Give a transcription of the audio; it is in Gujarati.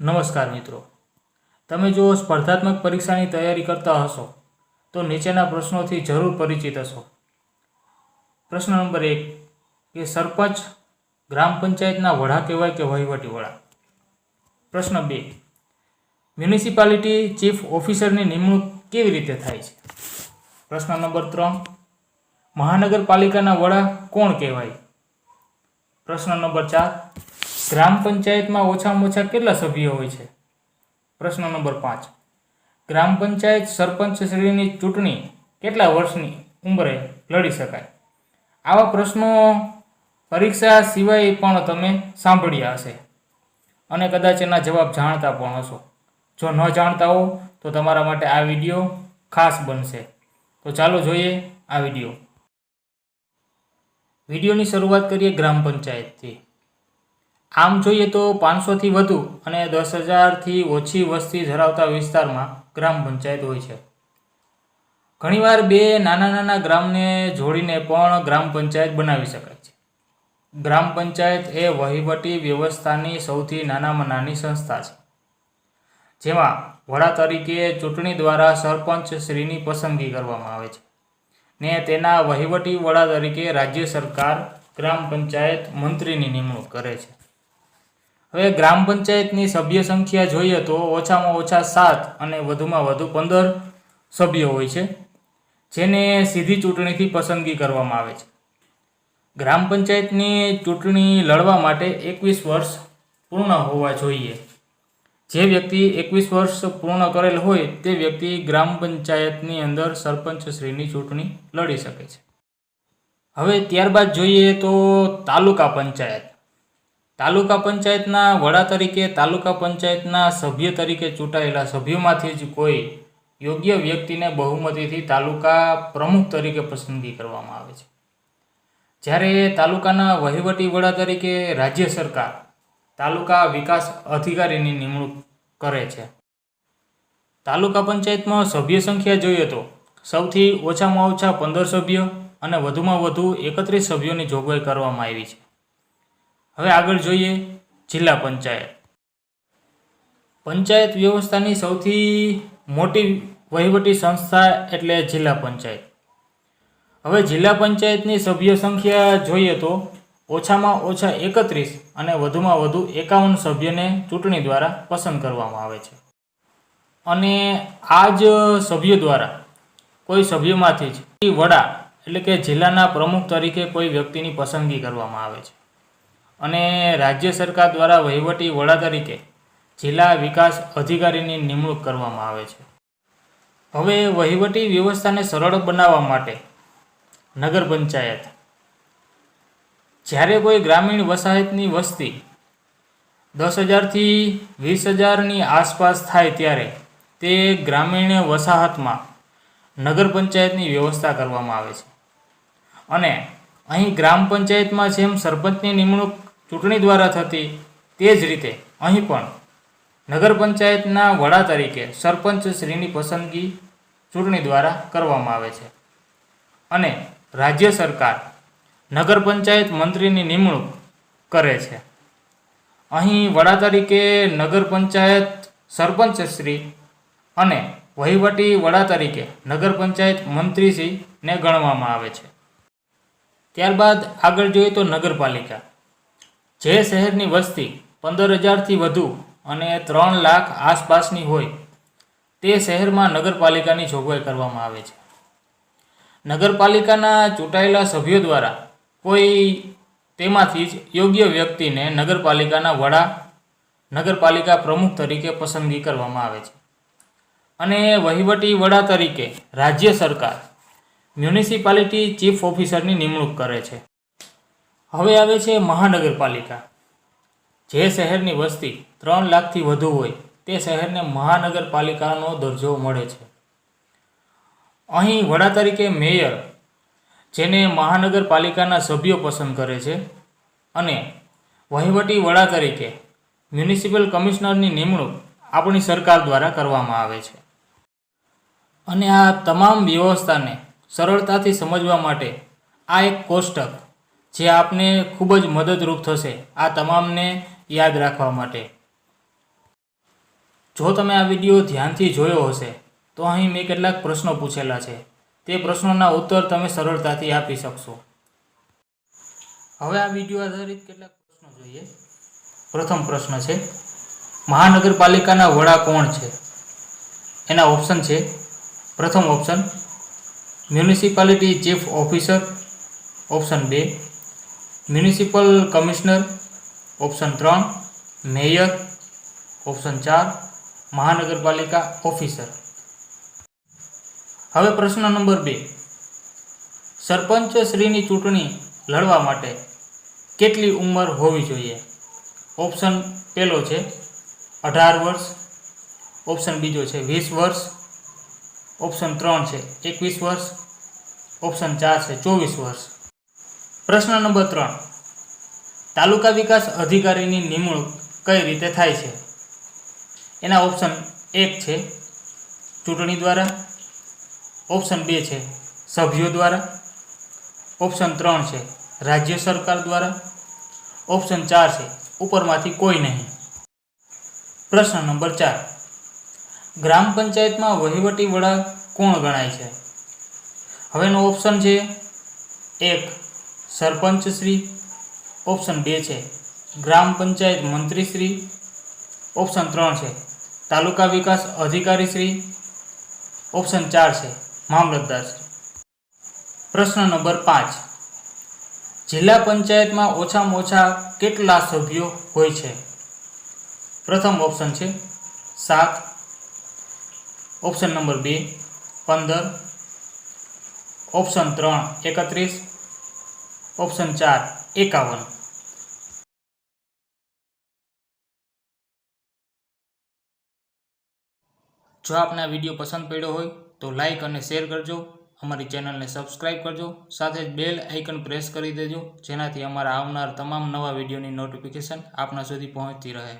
નમસ્કાર મિત્રો. તમે જો સ્પર્ધાત્મક પરીક્ષાની તૈયારી કરતા હશો, તો નીચેના પ્રશ્નોથી જરૂર પરિચિત હશો. પ્રશ્ન નંબર એક, કે સરપંચ ગ્રામ પંચાયતના વડા કહેવાય કે વહીવટી વડા પ્રશ્ન બે, મ્યુનિસિપાલિટી ચીફ ઓફિસરની નિમણૂક કેવી રીતે થાય છે? પ્રશ્ન નંબર ત્રણ, મહાનગરપાલિકાના વડા કોણ કહેવાય? પ્રશ્ન નંબર ચાર ગ્રામ પંચાયતમાં ઓછામાં ઓછા કેટલા સભ્યો હોય છે? પ્રશ્ન નંબર પાંચ. ગ્રામ પંચાયત સરપંચ શ્રેણીની ચૂંટણી કેટલા વર્ષની ઉંમરે લડી શકાય? આવા પ્રશ્નો પરીક્ષા સિવાય પણ તમે સાંભળ્યા હશે. અને કદાચ એના જવાબ જાણતા પણ હશો. જો ન જાણતા હો, તો તમારા માટે આ વીડિયો ખાસ બનશે. તો ચાલો જોઈએ આ વીડિયો. વિડીયોની શરૂઆત કરીએ ગ્રામ પંચાયતથી. આમ જોઈએ તો પાંચસોથી વધુ અને દસ હજારથી ઓછી વસ્તી ધરાવતા વિસ્તારમાં ગ્રામ પંચાયત હોય છે. ઘણીવાર બે નાના નાના ગ્રામને જોડીને પણ ગ્રામ પંચાયત બનાવી શકાય છે. ગ્રામ પંચાયત એ વહીવટી વ્યવસ્થાની સૌથી નાનામાં નાની સંસ્થા છે. જેમાં વડા તરીકે ચૂંટણી દ્વારા સરપંચ શ્રીની પસંદગી કરવામાં આવે છે ને તેના વહીવટી વડા તરીકે રાજ્ય સરકાર ગ્રામ પંચાયત મંત્રીની નિમણૂક કરે છે. હવે ગ્રામ પંચાયતની સભ્ય સંખ્યા જોઈએ તો ઓછામાં ઓછા સાત અને વધુમાં વધુ પંદર સભ્યો હોય છે, જેને સીધી ચૂંટણીથી પસંદગી કરવામાં આવે છે. ગ્રામ પંચાયતની ચૂંટણી લડવા માટે એકવીસ વર્ષ પૂર્ણ હોવા જોઈએ. જે વ્યક્તિ એકવીસ વર્ષ પૂર્ણ કરેલ હોય તે વ્યક્તિ ગ્રામ પંચાયતની અંદર સરપંચશ્રીની ચૂંટણી લડી શકે છે. હવે ત્યારબાદ જોઈએ તો તાલુકા પંચાયત. તાલુકા પંચાયતના વડા તરીકે, તાલુકા પંચાયતના સભ્ય તરીકે ચૂંટાયેલા સભ્યોમાંથી જ કોઈ યોગ્ય વ્યક્તિને બહુમતીથી તાલુકા પ્રમુખ તરીકે પસંદગી કરવામાં આવે છે. જ્યારે તાલુકાના વહીવટી વડા તરીકે રાજ્ય સરકાર તાલુકા વિકાસ અધિકારીની નિમણૂક કરે છે. તાલુકા પંચાયતમાં સભ્ય સંખ્યા જોઈએ તો સૌથી ઓછામાં ઓછા પંદર સભ્યો અને વધુમાં વધુ એકત્રીસ સભ્યોની જોગવાઈ કરવામાં આવી છે. હવે આગળ જોઈએ જિલ્લા પંચાયત. પંચાયત વ્યવસ્થાની સૌથી મોટી વહીવટી સંસ્થા એટલે જિલ્લા પંચાયત. હવે જિલ્લા પંચાયતની સભ્ય સંખ્યા જોઈએ તો ઓછામાં ઓછા એકત્રીસ અને વધુમાં વધુ એકાવન સભ્યને ચૂંટણી દ્વારા પસંદ કરવામાં આવે છે. અને આ જ સભ્યો દ્વારા કોઈ સભ્યમાંથી જ વડા એટલે કે જિલ્લાના પ્રમુખ તરીકે કોઈ વ્યક્તિની પસંદગી કરવામાં આવે છે. અને રાજ્ય સરકાર દ્વારા વહીવટી વડા તરીકે જિલ્લા વિકાસ અધિકારીની નિમણૂક કરવામાં આવે છે. હવે વહીવટી વ્યવસ્થાને સરળ બનાવવા માટે નગર પંચાયત, જ્યારે કોઈ ગ્રામીણ વસાહતની વસ્તી દસ હજારથી વીસ હજારની આસપાસ થાય ત્યારે તે ગ્રામીણ વસાહતમાં નગર પંચાયતની વ્યવસ્થા કરવામાં આવે છે. અને અહીં ગ્રામ પંચાયતમાં જેમ સરપંચની નિમણૂક ચૂંટણી દ્વારા થતી તે જ રીતે અહીં પણ નગર પંચાયતના વડા તરીકે સરપંચ શ્રીની પસંદગી ચૂંટણી દ્વારા કરવામાં આવે છે. અને રાજ્ય સરકાર નગર પંચાયત મંત્રીની નિમણૂક કરે છે. અહીં વડા તરીકે નગર પંચાયત સરપંચ શ્રી અને વહીવટી વડા તરીકે નગર પંચાયત મંત્રીશ્રીને ગણવામાં આવે છે. ત્યારબાદ આગળ જોઈએ તો નગરપાલિકા. જે શહેરની વસ્તી પંદર હજારથી વધુ અને ત્રણ લાખ આસપાસની હોય, તે શહેરમાં નગરપાલિકાની જોગવાઈ કરવામાં આવે છે. નગરપાલિકાના ચૂંટાયેલા સભ્યો દ્વારા કોઈ તેમાંથી જ યોગ્ય વ્યક્તિને નગરપાલિકાના વડા, નગરપાલિકા પ્રમુખ તરીકે પસંદગી કરવામાં આવે છે. અને વહીવટી વડા તરીકે રાજ્ય સરકાર મ્યુનિસિપાલિટી ચીફ ઓફિસરની નિમણૂક કરે છે. હવે આવે છે મહાનગરપાલિકા. જે શહેરની વસ્તી ત્રણ લાખથી વધુ હોય, તે શહેરને મહાનગરપાલિકાનો દરજ્જો મળે છે. અહીં વડા તરીકે મેયર, જેને મહાનગરપાલિકાના સભ્યો પસંદ કરે છે, અને વહીવટી વડા તરીકે મ્યુનિસિપલ કમિશનરની નિમણૂક આપણી સરકાર દ્વારા કરવામાં આવે છે. અને આ તમામ વ્યવસ્થાને સરળતાથી સમજવા માટે આ એક કોષ્ટક જે આપને ખૂબ જ મદદરૂપ થશે આ તમામને યાદ રાખવા માટે. જો તમે આ વીડિયો ધ્યાનથી જોયો હશે, તો અહીં મેં કેટલાક પ્રશ્નો પૂછેલા છે. તે પ્રશ્નોના ઉત્તર તમે સરળતાથી આપી શકશો. હવે આ વીડિયો આધારિત કેટલાક પ્રશ્નો જોઈએ. પ્રથમ પ્રશ્ન છે, મહાનગરપાલિકાના વડા કોણ છે? એના ઓપ્શન છે, પ્રથમ option municipality chief officer option બે મ્યુનિસિપલ કમિશનર ઓપ્શન ત્રણ મેયર ઓપ્શન ચાર મહાનગરપાલિકા ઓફિસર હવે પ્રશ્ન નંબર બે. સરપંચ શ્રીની ચૂંટણી લડવા માટે કેટલી ઉંમર હોવી જોઈએ? ઓપ્શન પહેલો છે અઢાર વર્ષ. ઓપ્શન બીજો છે વીસ વર્ષ. ઓપ્શન ત્રણ છે, એકવીસ વર્ષ. ઓપ્શન ચાર છે, ચોવીસ વર્ષ. પ્રશ્ન નંબર ત્રણ. તાલુકા વિકાસ અધિકારીની નિમણૂક કઈ રીતે થાય છે? એના ઓપ્શન એક છે, ચૂંટણી દ્વારા. ઓપ્શન બે છે, સભ્યો દ્વારા. ઓપ્શન ત્રણ છે, રાજ્ય સરકાર દ્વારા. ઓપ્શન ચાર છે, ઉપરમાંથી કોઈ નહીં. પ્રશ્ન નંબર ચાર. ગ્રામ પંચાયતમાં વહીવટી વડા કોણ ગણાય છે? હવેનો ઓપ્શન છે એક સરપંચશ્રી ઓપ્શન બે છે ગ્રામ પંચાયત મંત્રી શ્રી ઓપ્શન ત્રણ છે તાલુકા વિકાસ અધિકારી શ્રી ઓપ્શન ચાર છે મામલતદારશ્રી પ્રશ્ન નંબર પાંચ. જિલ્લા પંચાયતમાં ઓછામાં ઓછા કેટલા સભ્યો હોય છે? પ્રથમ ઓપ્શન છે સાત ઓપ્શન નંબર બે, પંદર. ઓપ્શન ત્રણ, એકત્રીસ. ઓપ્શન ચાર, એકાવન. જો આપને આ વીડિયો પસંદ પડ્યો હોય, તો લાઇક અને શેર કરજો. અમારી ચેનલને સબસ્ક્રાઇબ કરજો. સાથે જ બેલ આઇકન પ્રેસ કરી દેજો, જેનાથી અમારા આવનાર તમામ નવા વિડીયોની નોટિફિકેશન આપના સુધી પહોંચતી રહે.